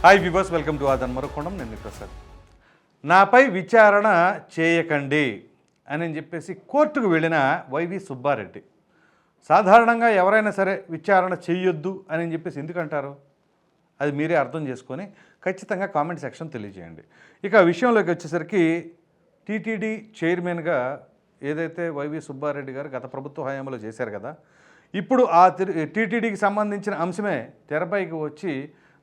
Hi విబస్ welcome to ఆదన్ మరొకొండం నేను ప్రసాద్ నాపై విచారణ చేయకండి అని చెప్పేసి కోర్టుకు వెళ్ళిన వైవి సుబ్బారెడ్డి సాధారణంగా ఎవరైనా సరే విచారణ చేయొద్దు అని చెప్పేసి ఎందుకంటారు అది మీరే అర్థం చేసుకొని ఖచ్చితంగా కామెంట్ సెక్షన్ తెలియజేయండి ఇక ఆ విషయంలోకి వచ్చేసరికి టీటీడీ చైర్మన్గా ఏదైతే వైవి సుబ్బారెడ్డి గారు గత ప్రభుత్వ హయాంలో చేశారు కదా ఇప్పుడు ఆ టీటీడీకి సంబంధించిన అంశమే తెరపైకి వచ్చి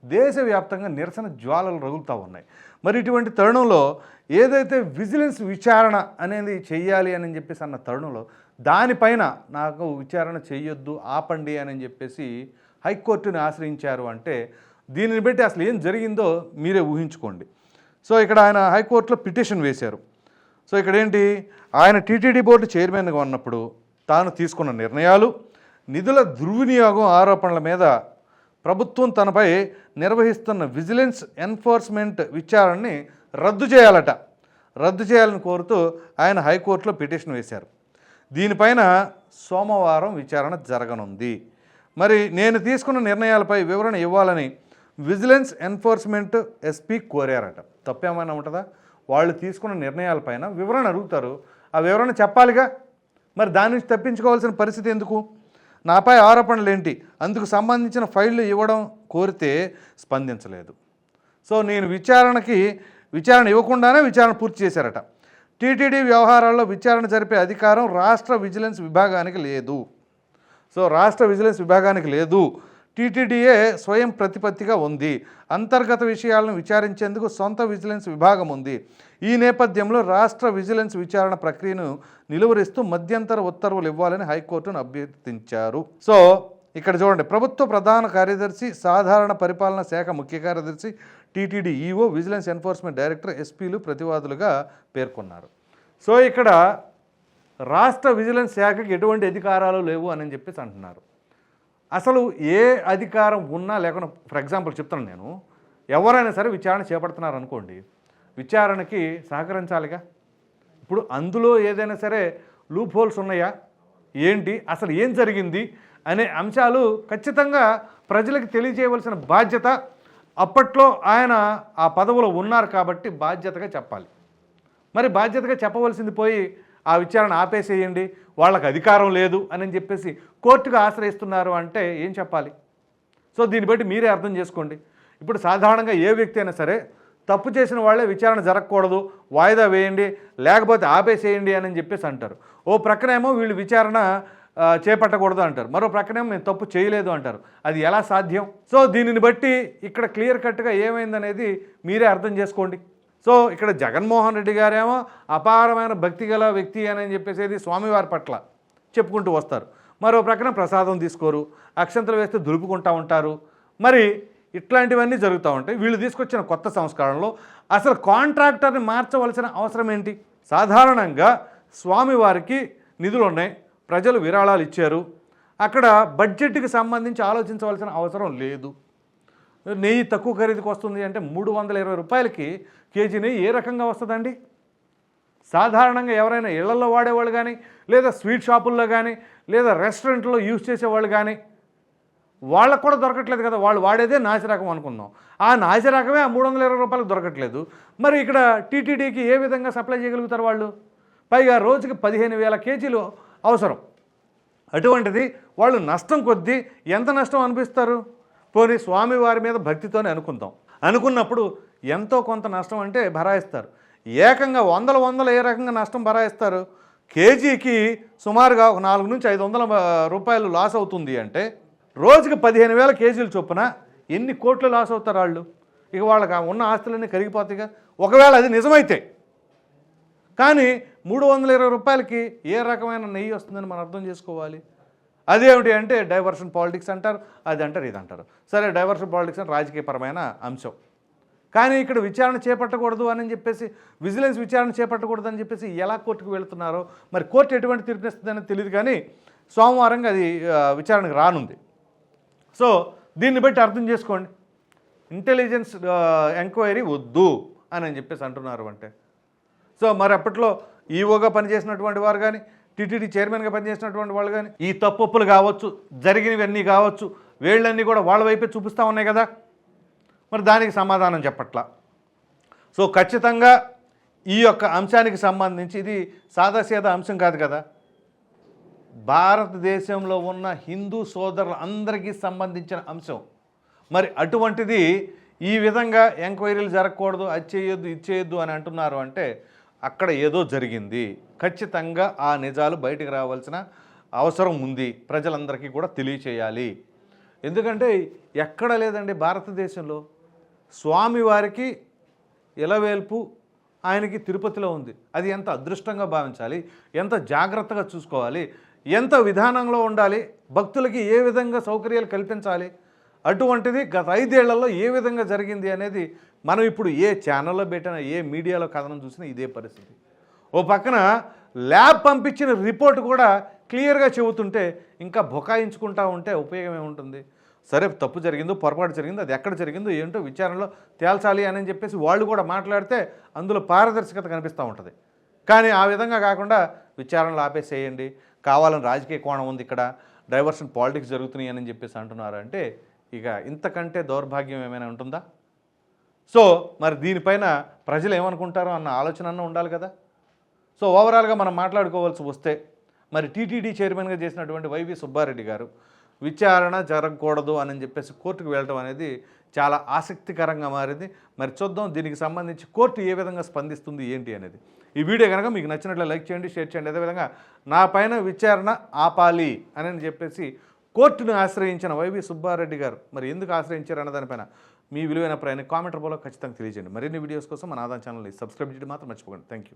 దేశవ్యాప్తంగా నిరసన జ్వాలలు రగులుతూ ఉన్నాయి. మరి ఇటువంటి తరుణంలో ఏదైతే విజిలెన్స్ విచారణ అనేది చెయ్యాలి అని చెప్పేసి అన్న తరుణంలో దానిపైన నాకు విచారణ చెయ్యొద్దు ఆపండి అని చెప్పేసి హైకోర్టుని ఆశ్రయించారు అంటే దీనిని బట్టి అసలు ఏం జరిగిందో మీరే ఊహించుకోండి. సో ఇక్కడ ఆయన హైకోర్టులో పిటిషన్ వేశారు. సో ఇక్కడ ఏంటి? ఆయన టీటీడీ బోర్డు చైర్మన్గా ఉన్నప్పుడు తాను తీసుకున్న నిర్ణయాలు నిధుల దుర్వినియోగం ఆరోపణల మీద ప్రభుత్వం తనపై నిర్వహిస్తున్న విజిలెన్స్ ఎన్ఫోర్స్మెంట్ విచారణని రద్దు చేయాలట. రద్దు చేయాలని కోరుతూ ఆయన హైకోర్టులో పిటిషన్ వేశారు. దీనిపైన సోమవారం విచారణ జరగనుంది. మరి నేను తీసుకున్న నిర్ణయాలపై వివరణ ఇవ్వాలని విజిలెన్స్ ఎన్ఫోర్స్మెంట్ ఎస్పీ కోరారట. తప్పేమైనా ఉంటుందా? వాళ్ళు తీసుకున్న నిర్ణయాలపైన వివరణ అడుగుతారు. ఆ వివరణ చెప్పాలిగా? మరి దాని నుంచి తప్పించుకోవాల్సిన పరిస్థితి ఎందుకు? నాపై ఆరోపణలు ఏంటి అందుకు సంబంధించిన ఫైళ్ళు ఇవ్వడం కోరితే స్పందించలేదు. సో నేను విచారణకి విచారణ ఇవ్వకుండానే విచారణ పూర్తి చేశారట. టీటీడీ వ్యవహారాల్లో విచారణ జరిపే అధికారం రాష్ట్ర విజిలెన్స్ విభాగానికి లేదు. సో రాష్ట్ర విజిలెన్స్ విభాగానికి లేదు. టీటీడీఏ స్వయం ప్రతిపత్తిగా ఉంది. అంతర్గత విషయాలను విచారించేందుకు సొంత విజిలెన్స్ విభాగం ఉంది. ఈ నేపథ్యంలో రాష్ట్ర విజిలెన్స్ విచారణ ప్రక్రియను నిలువరిస్తూ మధ్యంతర ఉత్తర్వులు ఇవ్వాలని హైకోర్టును అభ్యర్థించారు. సో ఇక్కడ చూడండి. ప్రభుత్వ ప్రధాన కార్యదర్శి సాధారణ పరిపాలన శాఖ ముఖ్య కార్యదర్శి TTD EO vigilance enforcement director ఎస్పీలు ప్రతివాదులుగా పేర్కొన్నారు. సో ఇక్కడ రాష్ట్ర విజిలెన్స్ శాఖకి ఎటువంటి అధికారాలు లేవు అని చెప్పేసి అంటున్నారు. అసలు ఏ అధికారం ఉన్నా లేకుండా ఫర్ ఎగ్జాంపుల్ చెప్తాను నేను ఎవరైనా సరే విచారణ చేపడుతున్నారు అనుకోండి విచారణకి సహకరించాలిగా? ఇప్పుడు అందులో ఏదైనా సరే లూప్ హోల్స్ ఉన్నాయా? ఏంటి? అసలు ఏం జరిగింది? అనే అంశాలు ఖచ్చితంగా ప్రజలకు తెలియజేయవలసిన బాధ్యత అప్పట్లో ఆయన ఆ పదవిలో ఉన్నారు కాబట్టి బాధ్యతగా చెప్పాలి. మరి బాధ్యతగా చెప్పవలసింది పోయి ఆ విచారణ ఆపేసేయండి వాళ్ళకి అధికారం లేదు అని చెప్పేసి కోర్టుకు ఆశ్రయిస్తున్నారు అంటే ఏం చెప్పాలి? సో దీన్ని బట్టి మీరే అర్థం చేసుకోండి. ఇప్పుడు సాధారణంగా ఏ వ్యక్తి అయినా సరే తప్పు చేసిన వాళ్ళే విచారణ జరగకూడదు వాయిదా వేయండి లేకపోతే ఆపేసేయండి అని చెప్పేసి అంటారు. ఓ ప్రక్కనేమో వీళ్ళు విచారణ చేపట్టకూడదు అంటారు. మరో ప్రక్కనేమో మేము తప్పు చేయలేదు అంటారు. అది ఎలా సాధ్యం? సో దీనిని బట్టి ఇక్కడ క్లియర్ కట్గా ఏమైందనేది మీరే అర్థం చేసుకోండి. సో ఇక్కడ జగన్మోహన్ రెడ్డి గారేమో అపారమైన భక్తి గల వ్యక్తి అని చెప్పేసేది స్వామివారి పట్ల చెప్పుకుంటూ వస్తారు. మరో ప్రక్కన ప్రసాదం తీసుకోరు అక్షంతలు వేస్తే దులుపుకుంటూ ఉంటారు. మరి ఇట్లాంటివన్నీ జరుగుతూ ఉంటాయి. వీళ్ళు తీసుకొచ్చిన కొత్త సంస్కరణలో అసలు కాంట్రాక్టర్ని మార్చవలసిన అవసరం ఏంటి? సాధారణంగా స్వామివారికి నిధులు ఉన్నాయి ప్రజలు విరాళాలు ఇచ్చారు. అక్కడ బడ్జెట్కి సంబంధించి ఆలోచించవలసిన అవసరం లేదు. నెయ్యి తక్కువ ఖరీదుకి వస్తుంది అంటే మూడు వందల ఇరవై రూపాయలకి కేజీ నెయ్యి ఏ రకంగా వస్తుందండి? సాధారణంగా ఎవరైనా ఇళ్ళలో వాడేవాళ్ళు కానీ లేదా స్వీట్ షాపుల్లో కానీ లేదా రెస్టారెంట్లో యూజ్ చేసేవాళ్ళు కానీ వాళ్ళకు కూడా దొరకట్లేదు కదా వాళ్ళు వాడేదే నాసిరకం అనుకుందాం. ఆ నాసిరకమే ఆ మూడు వందల ఇరవై రూపాయలకు దొరకట్లేదు. మరి ఇక్కడ టీటీడీకి ఏ విధంగా సప్లై చేయగలుగుతారు వాళ్ళు? పైగా రోజుకి పదిహేను వేల కేజీలు అవసరం. అటువంటిది వాళ్ళు నష్టం కొద్దీ ఎంత నష్టం అనిపిస్తారు? పోనీ స్వామివారి మీద భక్తితోనే అనుకుందాం. అనుకున్నప్పుడు ఎంతో కొంత నష్టం అంటే భరాయిస్తారు. ఏకంగా వందల వందల ఏ రకంగా నష్టం భరాయిస్తారు? కేజీకి సుమారుగా ఒక నాలుగు నుంచి ఐదు వందల రూపాయలు లాస్ అవుతుంది అంటే రోజుకి పదిహేను వేల కేజీలు చొప్పున ఎన్ని కోట్లు లాస్ అవుతారు వాళ్ళు? ఇక వాళ్ళకి ఉన్న ఆస్తులన్నీ కరిగిపోతాయిగా. ఒకవేళ అది నిజమైతే. కానీ మూడు వందల ఇరవై రూపాయలకి ఏ రకమైన నెయ్యి వస్తుందని మనం అర్థం చేసుకోవాలి? అదేమిటి అంటే డైవర్షన్ పాలిటిక్స్ అంటారు అది అంటారు ఇది అంటారు. సరే డైవర్షన్ పాలిటిక్స్ అని రాజకీయపరమైన అంశం. కానీ ఇక్కడ విచారణ చేపట్టకూడదు అని చెప్పేసి విజిలెన్స్ విచారణ చేపట్టకూడదు అని చెప్పేసి ఎలా కోర్టుకు వెళుతున్నారో మరి కోర్టు ఎటువంటి తీర్పునిస్తుందని తెలియదు కానీ సోమవారంగా అది విచారణకు రానుంది. సో దీన్ని బట్టి అర్థం చేసుకోండి. ఇంటెలిజెన్స్ ఎంక్వైరీ వద్దు అని అని చెప్పేసి అంటున్నారు అంటే. సో మరి అప్పట్లో ఈఓగా పనిచేసినటువంటి వారు కానీ టీటీడీ చైర్మన్గా పనిచేసినటువంటి వాళ్ళు కానీ ఈ తప్పులు కావచ్చు జరిగినవన్నీ కావచ్చు వేళ్ళన్నీ కూడా వాళ్ళ వైపే చూపిస్తూ ఉన్నాయి కదా? మరి దానికి సమాధానం చెప్పట్లా? సో ఖచ్చితంగా ఈ యొక్క అంశానికి సంబంధించి ఇది సాదాసీదా అంశం కాదు కదా? భారతదేశంలో ఉన్న హిందూ సోదరులందరికీ సంబంధించిన అంశం. మరి అటువంటిది ఈ విధంగా ఎంక్వైరీలు జరగకూడదు అది చేయొద్దు ఇది చేయొద్దు అని అంటున్నారు అంటే అక్కడ ఏదో జరిగింది. ఖచ్చితంగా ఆ నిజాలు బయటికి రావాల్సిన అవసరం ఉంది. ప్రజలందరికీ కూడా తెలియచేయాలి. ఎందుకంటే ఎక్కడ లేదండి భారతదేశంలో. స్వామివారికి ఇలవేల్పు ఆయనకి తిరుపతిలో ఉంది. అది ఎంత అదృష్టంగా భావించాలి? ఎంత జాగ్రత్తగా చూసుకోవాలి? ఎంత విధానంలో ఉండాలి? భక్తులకి ఏ విధంగా సౌకర్యాలు కల్పించాలి? అటువంటిది గత ఐదేళ్ళలో ఏ విధంగా జరిగింది అనేది మనం ఇప్పుడు ఏ ఛానల్లో పెట్టినా ఏ మీడియాలో కథనం చూసినా ఇదే పరిస్థితి. ఓ పక్కన ల్యాబ్ పంపించిన రిపోర్ట్ కూడా క్లియర్గా చెబుతుంటే ఇంకా బొకాయించుకుంటా ఉంటే ఉపయోగం ఏముంటుంది? సరే తప్పు జరిగిందో పొరపాటు జరిగిందో అది ఎక్కడ జరిగిందో ఏంటో విచారణలో తేల్చాలి అని చెప్పేసి వాళ్ళు కూడా మాట్లాడితే అందులో పారదర్శకత కనిపిస్తూ ఉంటుంది. కానీ ఆ విధంగా కాకుండా విచారణలు ఆపేసేయండి. కావాలని రాజకీయ కోణం ఉంది ఇక్కడ. డైవర్షన్ పాలిటిక్స్ జరుగుతున్నాయి అని చెప్పేసి అంటున్నారు అంటే ఇక ఇంతకంటే దౌర్భాగ్యం ఏమైనా ఉంటుందా? సో మరి దీనిపైన ప్రజలు ఏమనుకుంటారో అన్న ఆలోచన అన్న ఉండాలి కదా. సో ఓవరాల్గా మనం మాట్లాడుకోవాల్సి వస్తే మరి టీటీడీ చైర్మన్గా చేసినటువంటి వైవి సుబ్బారెడ్డి గారు విచారణ జరగకూడదు అని చెప్పేసి కోర్టుకు వెళ్ళడం అనేది చాలా ఆసక్తికరంగా మారింది. మరి చూద్దాం దీనికి సంబంధించి కోర్టు ఏ విధంగా స్పందిస్తుంది ఏంటి అనేది. ఈ వీడియో కనుక మీకు నచ్చినట్లు లైక్ చేయండి షేర్ చేయండి. అదేవిధంగా నా పైన విచారణ ఆపాలి అని చెప్పేసి కోర్టును ఆశ్రయించిన వైవి సుబ్బారెడ్డి గారు. మరి ఎందుకు ఆశ్రయించారన్న దానిపైన మీ విలువైన ప్రయాణ కామెంట్ రూపంలో ఖచ్చితంగా తెలియజేయండి. మరిన్ని వీడియోస్ కోసం మన ఆదాయం ఛానల్ని సబ్స్క్రైబ్ చేయడం మాత్రం మర్చిపోకండి. Thank you